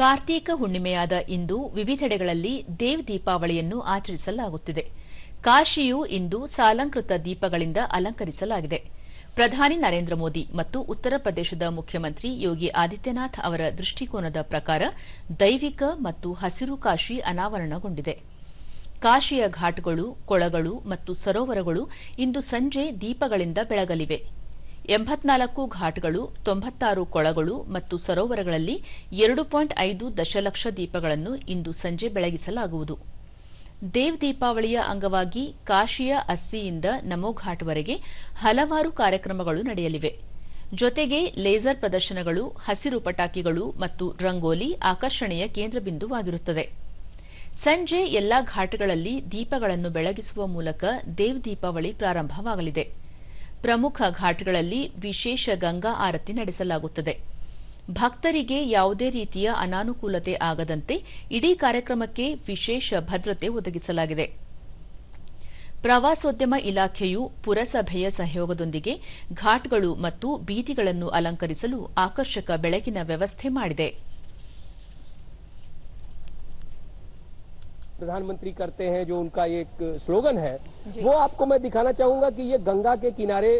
ಕಾರ್ತೀಕ ಹುಣ್ಣಿಮೆಯಾದ ಇಂದು ವಿವಿಧೆಡೆಗಳಲ್ಲಿ ದೇವ್ ದೀಪಾವಳಿಯನ್ನು ಆಚರಿಸಲಾಗುತ್ತಿದೆ. ಕಾಶಿಯು ಇಂದು ಸಾಲಂಕೃತ ದೀಪಗಳಿಂದ ಅಲಂಕರಿಸಲಾಗಿದೆ. ಪ್ರಧಾನಿ ನರೇಂದ್ರ ಮೋದಿ ಮತ್ತು ಉತ್ತರ ಪ್ರದೇಶದ ಮುಖ್ಯಮಂತ್ರಿ ಯೋಗಿ ಆದಿತ್ಯನಾಥ್ ಅವರ ದೃಷ್ಟಿಕೋನದ ಪ್ರಕಾರ ದೈವಿಕ ಮತ್ತು ಹಸಿರು ಕಾಶಿ ಅನಾವರಣಗೊಂಡಿದೆ. ಕಾಶಿಯ ಘಾಟ್ಗಳು, ಕೊಳಗಳು ಮತ್ತು ಸರೋವರಗಳು ಇಂದು ಸಂಜೆ ದೀಪಗಳಿಂದ ಬೆಳಗಲಿವೆ. ಎಂಬತ್ನಾಲ್ಕು ಘಾಟ್ಗಳು, ತೊಂಬತ್ತಾರು ಕೊಳಗಳು ಮತ್ತು ಸರೋವರಗಳಲ್ಲಿ ಎರಡು ಪಾಯಿಂಟ್ ಐದು ದಶಲಕ್ಷ ದೀಪಗಳನ್ನು ಇಂದು ಸಂಜೆ ಬೆಳಗಿಸಲಾಗುವುದು. ದೇವ್ ದೀಪಾವಳಿಯ ಅಂಗವಾಗಿ ಕಾಶಿಯ ಅಸ್ಸಿಯಿಂದ ನಮೋ ಘಾಟ್ವರೆಗೆ ಹಲವಾರು ಕಾರ್ಯಕ್ರಮಗಳು ನಡೆಯಲಿವೆ. ಜೊತೆಗೆ ಲೇಸರ್ ಪ್ರದರ್ಶನಗಳು, ಹಸಿರು ಪಟಾಕಿಗಳು ಮತ್ತು ರಂಗೋಲಿ ಆಕರ್ಷಣೆಯ ಕೇಂದ್ರಬಿಂದುವಾಗಿರುತ್ತದೆ. ಸಂಜೆ ಎಲ್ಲಾ ಘಾಟ್ಗಳಲ್ಲಿ ದೀಪಗಳನ್ನು ಬೆಳಗಿಸುವ ಮೂಲಕ ದೇವ್ ದೀಪಾವಳಿ ಪ್ರಾರಂಭವಾಗಲಿದೆ. ಪ್ರಮುಖ ಘಾಟ್ಗಳಲ್ಲಿ ವಿಶೇಷ ಗಂಗಾ ಆರತಿ ನಡೆಸಲಾಗುತ್ತದೆ. ಭಕ್ತರಿಗೆ ಯಾವುದೇ ರೀತಿಯ ಅನಾನುಕೂಲತೆ ಆಗದಂತೆ ಇಡೀ ಕಾರ್ಯಕ್ರಮಕ್ಕೆ ವಿಶೇಷ ಭದ್ರತೆ ಒದಗಿಸಲಾಗಿದೆ. ಪ್ರವಾಸೋದ್ಯಮ ಇಲಾಖೆಯು ಪುರಸಭೆಯ ಸಹಯೋಗದೊಂದಿಗೆ ಘಾಟ್ಗಳು ಮತ್ತು ಬೀದಿಗಳನ್ನು ಅಲಂಕರಿಸಲು ಆಕರ್ಷಕ ಬೆಳಕಿನ ವ್ಯವಸ್ಥೆ ಮಾಡಿದೆ. प्रधानमंत्री करते हैं जो उनका एक स्लोगन है वो आपको मैं दिखाना चाहूँगा कि ये गंगा के किनारे